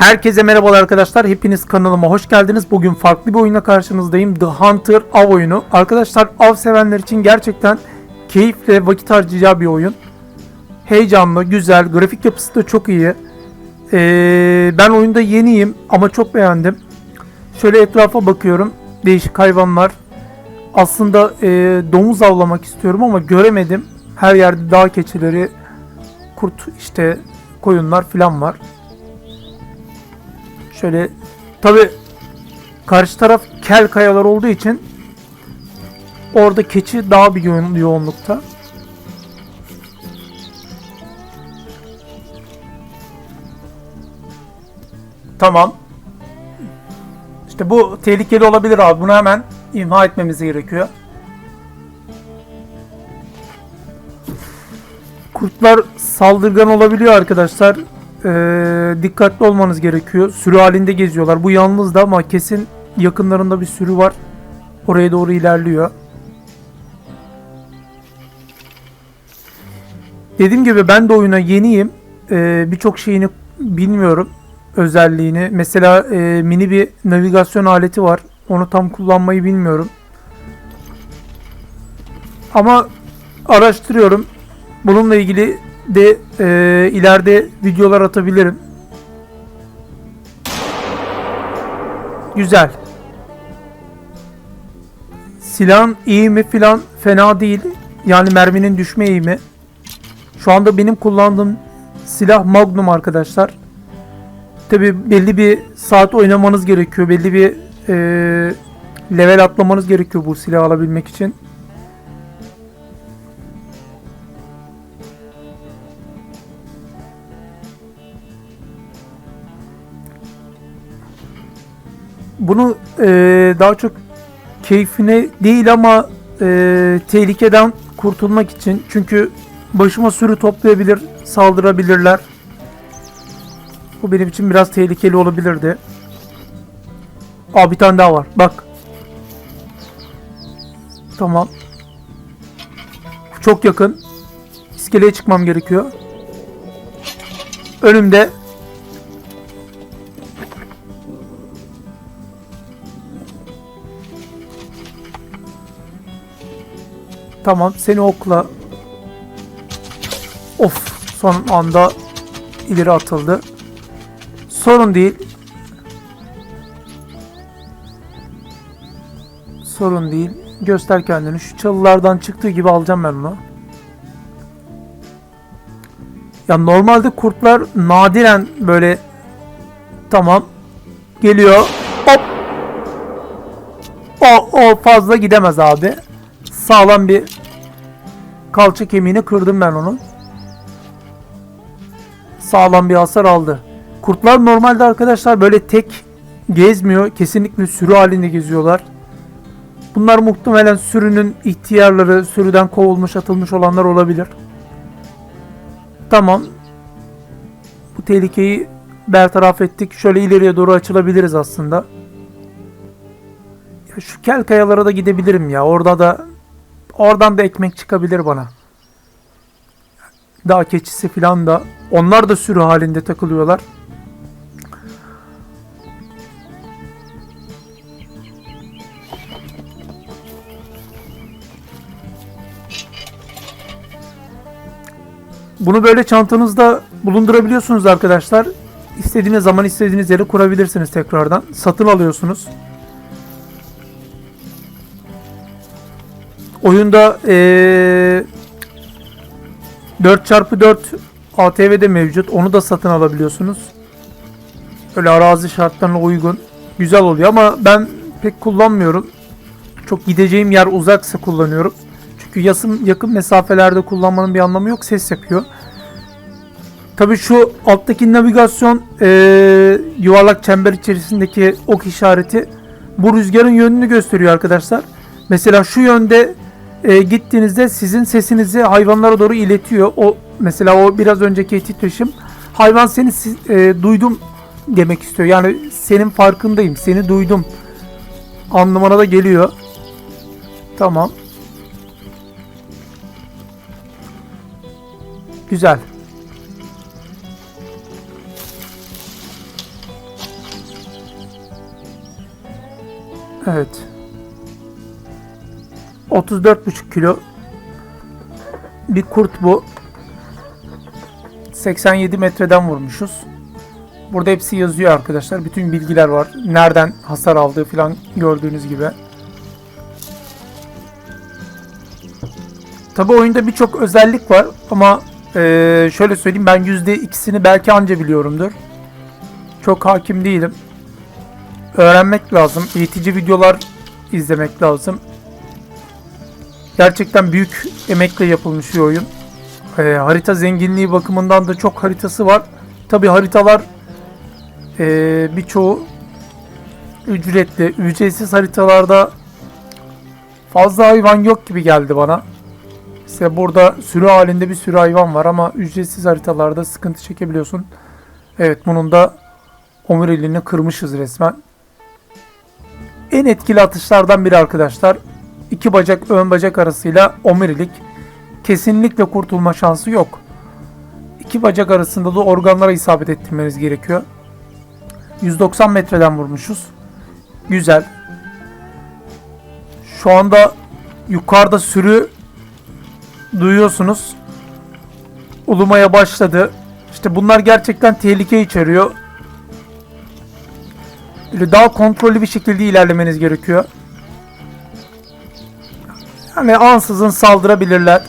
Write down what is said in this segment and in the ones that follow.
Herkese merhabalar arkadaşlar. Hepiniz kanalıma hoş geldiniz. Bugün farklı bir oyunla karşınızdayım. The Hunter av oyunu. Arkadaşlar av sevenler için gerçekten keyifle vakit harcayacağı bir oyun. Heyecanlı, güzel, grafik yapısı da çok iyi. Ee, ben oyunda yeniyim ama çok beğendim. Şöyle etrafa bakıyorum. Değişik hayvanlar. Aslında e, domuz avlamak istiyorum ama göremedim. Her yerde dağ keçileri, kurt işte koyunlar falan var. Şöyle tabi karşı taraf kel kayalar olduğu için orada keçi daha bir yoğun, yoğunlukta. Tamam. İşte bu tehlikeli olabilir abi. Bunu hemen imha etmemiz gerekiyor. Kurtlar saldırgan olabiliyor arkadaşlar. Ee, dikkatli olmanız gerekiyor. Sürü halinde geziyorlar. Bu yalnız da ama kesin yakınlarında bir sürü var. Oraya doğru ilerliyor. Dediğim gibi ben de oyuna yeniyim. Ee, Birçok şeyini bilmiyorum. Özelliğini. Mesela e, mini bir navigasyon aleti var. Onu tam kullanmayı bilmiyorum. Ama araştırıyorum. Bununla ilgili de e, ileride videolar atabilirim. Güzel. Silahın eğimi filan fena değil. Yani merminin düşme eğimi. Şu anda benim kullandığım silah Magnum arkadaşlar. Tabi belli bir saat oynamanız gerekiyor. Belli bir e, level atlamanız gerekiyor bu silahı alabilmek için. Bunu e, daha çok keyfine değil ama e, tehlikeden kurtulmak için çünkü başıma sürü toplayabilir, saldırabilirler. Bu benim için biraz tehlikeli olabilirdi. Aa bir tane daha var. Bak. Tamam. Çok yakın. İskeleye çıkmam gerekiyor. Önümde Tamam seni okla. Of son anda ileri atıldı. Sorun değil. Sorun değil. Göster kendini. Şu çalılardan çıktığı gibi alacağım ben onu. Ya normalde kurtlar nadiren böyle tamam geliyor. Hop. O, o fazla gidemez abi sağlam bir kalça kemiğini kırdım ben onun. Sağlam bir hasar aldı. Kurtlar normalde arkadaşlar böyle tek gezmiyor. Kesinlikle sürü halinde geziyorlar. Bunlar muhtemelen sürünün ihtiyarları, sürüden kovulmuş, atılmış olanlar olabilir. Tamam. Bu tehlikeyi bertaraf ettik. Şöyle ileriye doğru açılabiliriz aslında. Ya şu kel kayalara da gidebilirim ya. Orada da Oradan da ekmek çıkabilir bana. Dağ keçisi falan da. Onlar da sürü halinde takılıyorlar. Bunu böyle çantanızda bulundurabiliyorsunuz arkadaşlar. İstediğiniz zaman istediğiniz yere kurabilirsiniz tekrardan. Satın alıyorsunuz. Oyunda ee, 4x4 ATV'de mevcut. Onu da satın alabiliyorsunuz. Öyle arazi şartlarına uygun. Güzel oluyor ama ben pek kullanmıyorum. Çok gideceğim yer uzaksa kullanıyorum. Çünkü yasın, yakın mesafelerde kullanmanın bir anlamı yok. Ses yapıyor. Tabi şu alttaki navigasyon e, yuvarlak çember içerisindeki ok işareti bu rüzgarın yönünü gösteriyor arkadaşlar. Mesela şu yönde e, gittiğinizde sizin sesinizi hayvanlara doğru iletiyor. O mesela o biraz önceki titreşim hayvan seni e, duydum demek istiyor. Yani senin farkındayım, seni duydum anlamına da geliyor. Tamam. Güzel. Evet. 34,5 kilo bir kurt bu. 87 metreden vurmuşuz. Burada hepsi yazıyor arkadaşlar. Bütün bilgiler var. Nereden hasar aldığı falan gördüğünüz gibi. Tabi oyunda birçok özellik var ama eee, şöyle söyleyeyim ben %2'sini belki anca biliyorumdur. Çok hakim değilim. Öğrenmek lazım. Eğitici videolar izlemek lazım. Gerçekten büyük emekle yapılmış bir oyun. Ee, harita zenginliği bakımından da çok haritası var. Tabi haritalar ee, birçoğu ücretli. Ücretsiz haritalarda fazla hayvan yok gibi geldi bana. İşte burada sürü halinde bir sürü hayvan var ama ücretsiz haritalarda sıkıntı çekebiliyorsun. Evet bunun da omuriliğini kırmışız resmen. En etkili atışlardan biri arkadaşlar. İki bacak ön bacak arasıyla omurilik. Kesinlikle kurtulma şansı yok. İki bacak arasında da organlara isabet ettirmeniz gerekiyor. 190 metreden vurmuşuz. Güzel. Şu anda yukarıda sürü duyuyorsunuz. Ulumaya başladı. İşte bunlar gerçekten tehlike içeriyor. Böyle daha kontrollü bir şekilde ilerlemeniz gerekiyor. Yani ansızın saldırabilirler.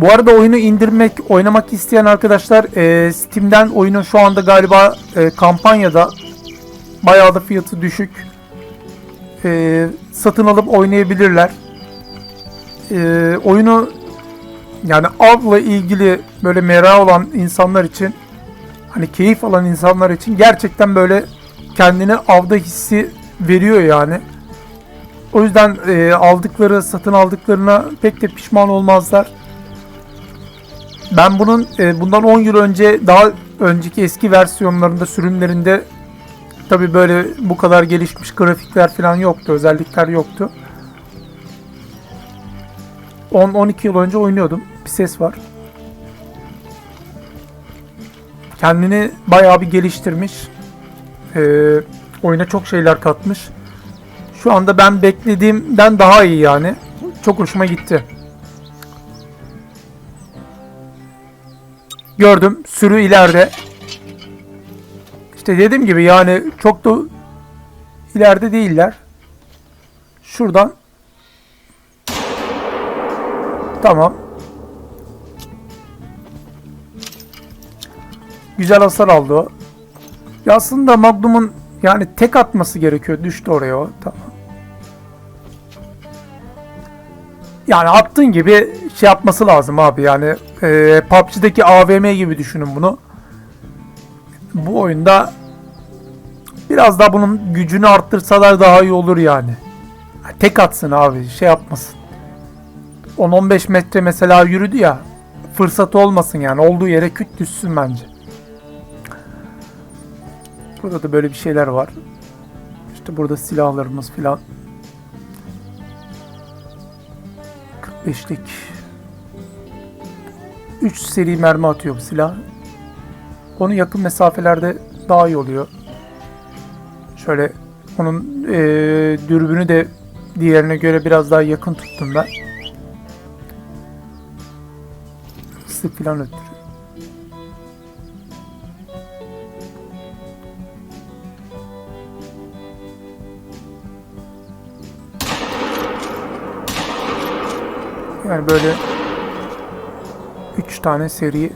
Bu arada oyunu indirmek, oynamak isteyen arkadaşlar e, Steam'den oyunu şu anda galiba e, kampanyada bayağı da fiyatı düşük. E, satın alıp oynayabilirler. E, oyunu yani avla ilgili böyle merak olan insanlar için hani keyif alan insanlar için gerçekten böyle kendini avda hissi veriyor yani. O yüzden e, aldıkları, satın aldıklarına pek de pişman olmazlar. Ben bunun e, bundan 10 yıl önce daha önceki eski versiyonlarında sürümlerinde tabi böyle bu kadar gelişmiş grafikler falan yoktu, özellikler yoktu. 10-12 yıl önce oynuyordum. Bir ses var. Kendini bayağı bir geliştirmiş. Ee, oyuna çok şeyler katmış. Şu anda ben beklediğimden daha iyi yani. Çok hoşuma gitti. Gördüm. Sürü ileride. İşte dediğim gibi yani çok da ileride değiller. Şuradan. Tamam. Güzel hasar aldı o. Aslında Magnum'un yani tek atması gerekiyor. Düştü oraya o. Tamam. Yani attığın gibi şey yapması lazım abi yani e, PUBG'deki AVM gibi düşünün bunu. Bu oyunda biraz daha bunun gücünü arttırsalar daha iyi olur yani. Tek atsın abi şey yapmasın. 10-15 metre mesela yürüdü ya fırsat olmasın yani olduğu yere küt düşsün bence. Burada da böyle bir şeyler var. İşte burada silahlarımız filan. 45'lik 3 seri mermi atıyor bu silah. Onu yakın mesafelerde daha iyi oluyor. Şöyle onun e, dürbünü de diğerine göre biraz daha yakın tuttum ben. Sık filan öttürüyor. Yani böyle 3 tane seri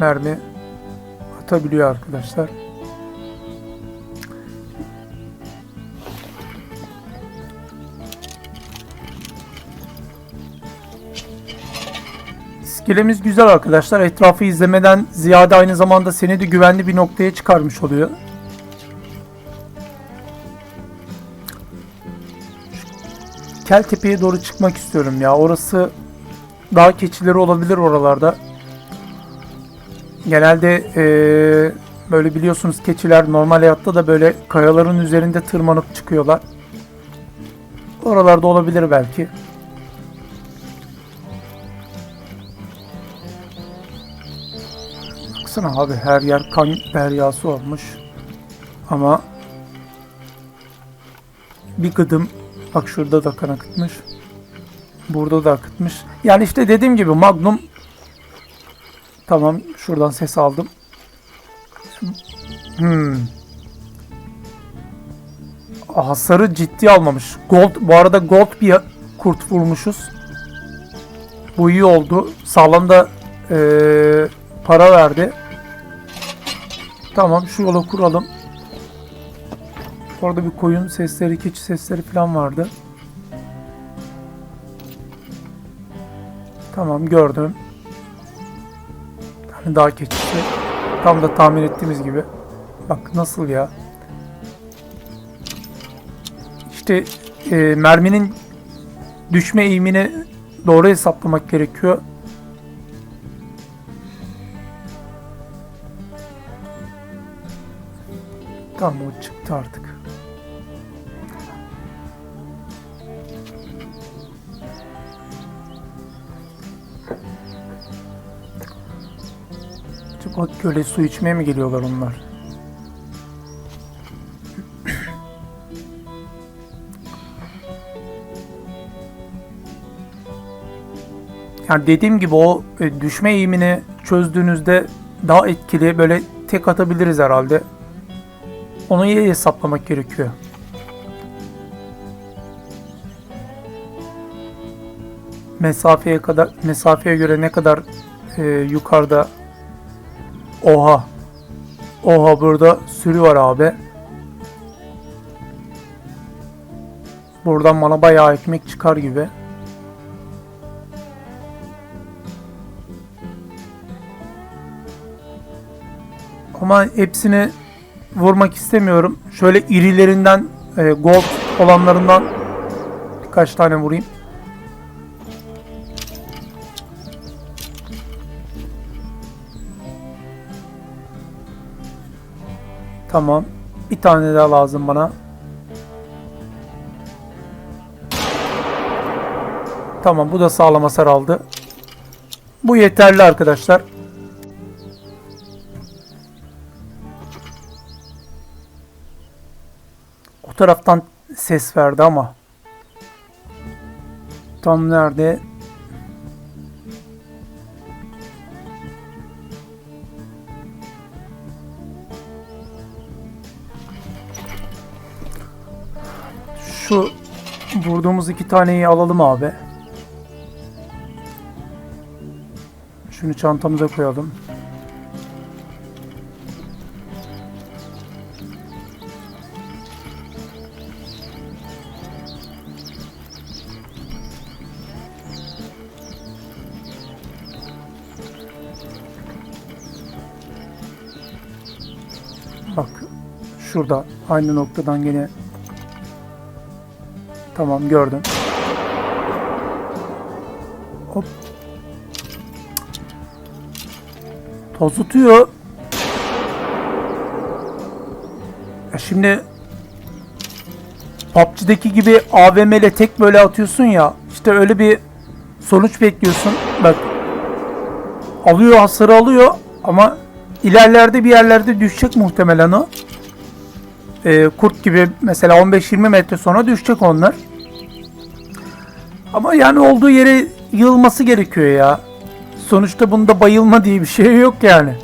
mermi atabiliyor arkadaşlar. İskelemiz güzel arkadaşlar. Etrafı izlemeden ziyade aynı zamanda seni de güvenli bir noktaya çıkarmış oluyor. Keltepe'ye doğru çıkmak istiyorum ya. Orası dağ keçileri olabilir oralarda. Genelde eee, böyle biliyorsunuz keçiler normal hayatta da böyle kayaların üzerinde tırmanıp çıkıyorlar. Oralarda olabilir belki. Baksana abi her yer kan deryası olmuş. Ama bir gıdım bak şurada da kan akıtmış. Burada da akıtmış. Yani işte dediğim gibi Magnum tamam şuradan ses aldım. Hmm. Hasarı ciddi almamış. Gold bu arada gold bir kurt vurmuşuz. Bu iyi oldu. Sağlam da eee, para verdi. Tamam şu yola kuralım. Orada bir koyun sesleri, keçi sesleri falan vardı. Tamam gördüm. Tane daha keçisi. Tam da tahmin ettiğimiz gibi. Bak nasıl ya. İşte e, merminin düşme eğimini doğru hesaplamak gerekiyor. Tamam o çıktı artık. Acaba göle su içmeye mi geliyorlar onlar? Yani dediğim gibi o e, düşme eğimini çözdüğünüzde daha etkili böyle tek atabiliriz herhalde. Onu iyi hesaplamak gerekiyor. Mesafeye kadar mesafeye göre ne kadar e, yukarıda Oha. Oha burada sürü var abi. Buradan bana bayağı ekmek çıkar gibi. Ama hepsini vurmak istemiyorum. Şöyle irilerinden, e, gold olanlarından birkaç tane vurayım. Tamam. Bir tane daha lazım bana. Tamam bu da sağlam hasar aldı. Bu yeterli arkadaşlar. O taraftan ses verdi ama. Tam nerede? Vurduğumuz iki taneyi alalım abi. Şunu çantamıza koyalım. Bak şurada aynı noktadan gene Tamam gördüm. Hop. Toz tutuyor. Ya şimdi PUBG'deki gibi AVM ile tek böyle atıyorsun ya. İşte öyle bir sonuç bekliyorsun. Bak. Alıyor hasarı alıyor ama ilerlerde bir yerlerde düşecek muhtemelen o e, kurt gibi mesela 15-20 metre sonra düşecek onlar. Ama yani olduğu yere yığılması gerekiyor ya. Sonuçta bunda bayılma diye bir şey yok yani.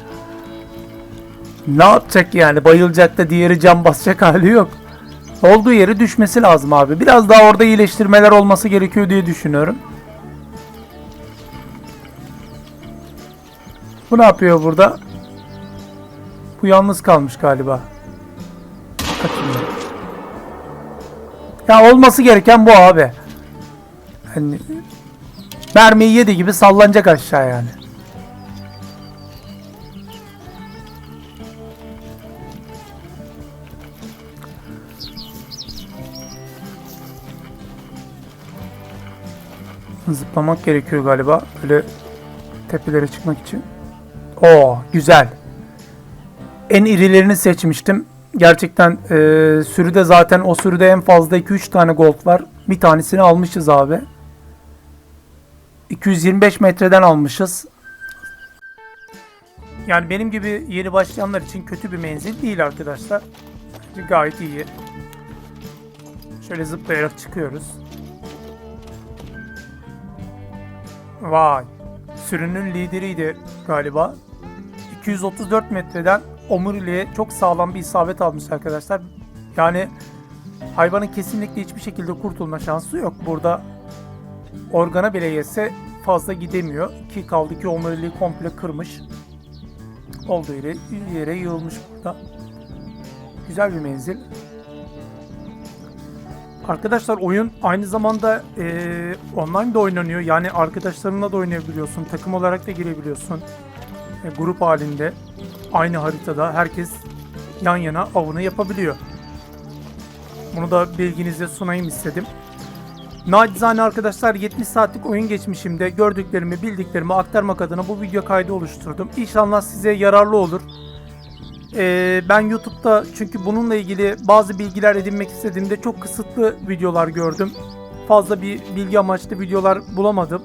Ne yapacak yani? Bayılacak da diğeri cam basacak hali yok. Olduğu yere düşmesi lazım abi. Biraz daha orada iyileştirmeler olması gerekiyor diye düşünüyorum. Bu ne yapıyor burada? Bu yalnız kalmış galiba. Kaçınıyor. Ya olması gereken bu abi. Hani mermiyi yedi gibi sallanacak aşağı yani. Zıplamak gerekiyor galiba. Böyle tepelere çıkmak için. Oo güzel. En irilerini seçmiştim. Gerçekten e, sürüde zaten o sürüde en fazla 2-3 tane gold var. Bir tanesini almışız abi. 225 metreden almışız. Yani benim gibi yeni başlayanlar için kötü bir menzil değil arkadaşlar. Bence Gayet iyi. Şöyle zıplayarak çıkıyoruz. Vay. Sürünün lideriydi galiba. 234 metreden omuriliğe çok sağlam bir isabet almış arkadaşlar. Yani hayvanın kesinlikle hiçbir şekilde kurtulma şansı yok. Burada organa bile yese fazla gidemiyor. Ki kaldı ki omuriliği komple kırmış. Olduğu yere, yere yığılmış burada. Güzel bir menzil. Arkadaşlar oyun aynı zamanda eee online de oynanıyor. Yani arkadaşlarınla da oynayabiliyorsun. Takım olarak da girebiliyorsun. E, grup halinde aynı haritada herkes yan yana avını yapabiliyor. Bunu da bilginize sunayım istedim. Nacizane arkadaşlar 70 saatlik oyun geçmişimde gördüklerimi, bildiklerimi aktarmak adına bu video kaydı oluşturdum. İnşallah size yararlı olur. Ee, ben YouTube'da çünkü bununla ilgili bazı bilgiler edinmek istediğimde çok kısıtlı videolar gördüm. Fazla bir bilgi amaçlı videolar bulamadım.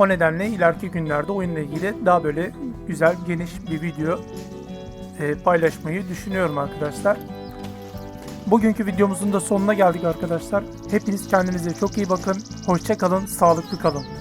O nedenle ileriki günlerde oyunla ilgili daha böyle güzel, geniş bir video e, paylaşmayı düşünüyorum arkadaşlar. Bugünkü videomuzun da sonuna geldik arkadaşlar. Hepiniz kendinize çok iyi bakın. Hoşça kalın, sağlıklı kalın.